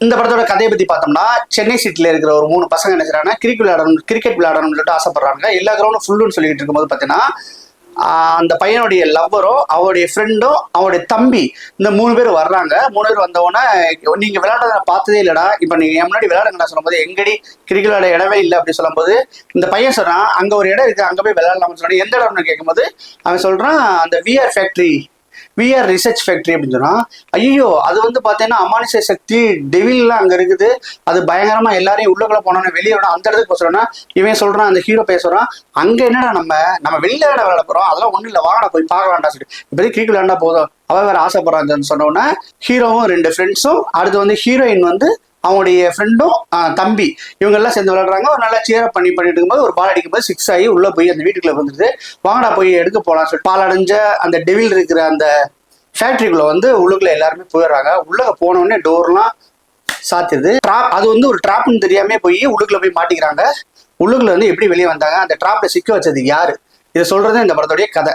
இந்த படத்தோட கதையை பத்தி பார்த்தோம்னா சென்னை சிட்டில இருக்கிற ஒரு மூணு பசங்க என்ன கிரிக்கெட் விளையாடணும் கிரிக்கெட் விளையாடணும்னு சொல்லிட்டு ஆசைப்படுறாங்க எல்லா கிரௌண்டும் ஃபுல்லுன்னு சொல்லிட்டு இருக்கும்போது பார்த்தீங்கன்னா அந்த பையனுடைய லவ்வரும் அவருடைய ஃப்ரெண்டும் அவருடைய தம்பி இந்த மூணு பேர் வர்றாங்க. மூணு பேர் வந்தவொடனே நீங்கள் நீங்க விளையாடுறத நான் பார்த்ததே இல்லடா. இப்போ நீங்க என் முன்னாடி விளையாடுங்கடா சொல்லும்போது எங்கடி கிரிக்கெட் விளையாட இடமே இல்லை அப்படி சொல்லும்போது இந்த பையன் சொல்றான் அங்க ஒரு இடம் இருக்கு அங்க போய் விளையாடலாம்னு சொன்னா எந்த இடம்னு கேட்கும்போது அவன் சொல்றான் அந்த VR factory VR research factory அப்படின்னு சொன்னா ஐயோ அது வந்து பார்த்தீங்கன்னா அமானுஷ சக்தி டெவில்லாம் அங்க இருக்குது. அது பயங்கரமா எல்லாரையும் உள்ளக்குள்ள போனோம்னா வெளியே விட அந்த இடத்துக்கு போக சொல்றேன்னா இவன் சொல்றான் அந்த ஹீரோ பேசுறான் அங்க என்னடா நம்ம நம்ம வெளியில விளையாட விளையாட போறோம். அதெல்லாம் ஒன்றும் இல்லை. வாங்கடா போய் பார்க்கலாம்டா சொல்லி இப்போதைக்கு கிரிக்கெட் விளாண்டா போதும்? அவ வேற ஆசைப்படுறாங்கன்னு சொன்ன உடனே ஹீரோவும் ரெண்டு ஃப்ரெண்ட்ஸும் அடுத்து வந்து ஹீரோயின் வந்து அவங்களுடைய ஃப்ரெண்டும் தம்பி. இவங்க எல்லாம் சேர்ந்து விளையாடுறாங்க. ஒரு நல்லா சேர் பண்ணி பண்ணிட்டு இருக்கும்போது ஒரு பால் அடிக்கும்போது சிக்ஸ் ஆகி உள்ள போய் அந்த வீட்டுக்குள்ள வந்துடுது வாங்கடா போய் எடுக்க போலாம் சொல்லி பால் அடைஞ்ச அந்த டெவில் இருக்கிற அந்த ஃபேக்ட்ரிக்குள்ளே வந்து உள்ளுக்குள்ள எல்லாருமே போயிடுறாங்க. உள்ளே போன டோர்லாம் சாத்துது ட்ராப் அது வந்து ஒரு ட்ராப்னு தெரியாம போய் உள்ளுக்குள்ள போய் மாட்டிக்கிறாங்க. உள்ளுக்குள்ள வந்து எப்படி வெளியே வந்தாங்க? அந்த ட்ராப்ல சிக்க வச்சது யாரு? இதை சொல்றது இந்த படத்துடைய கதை.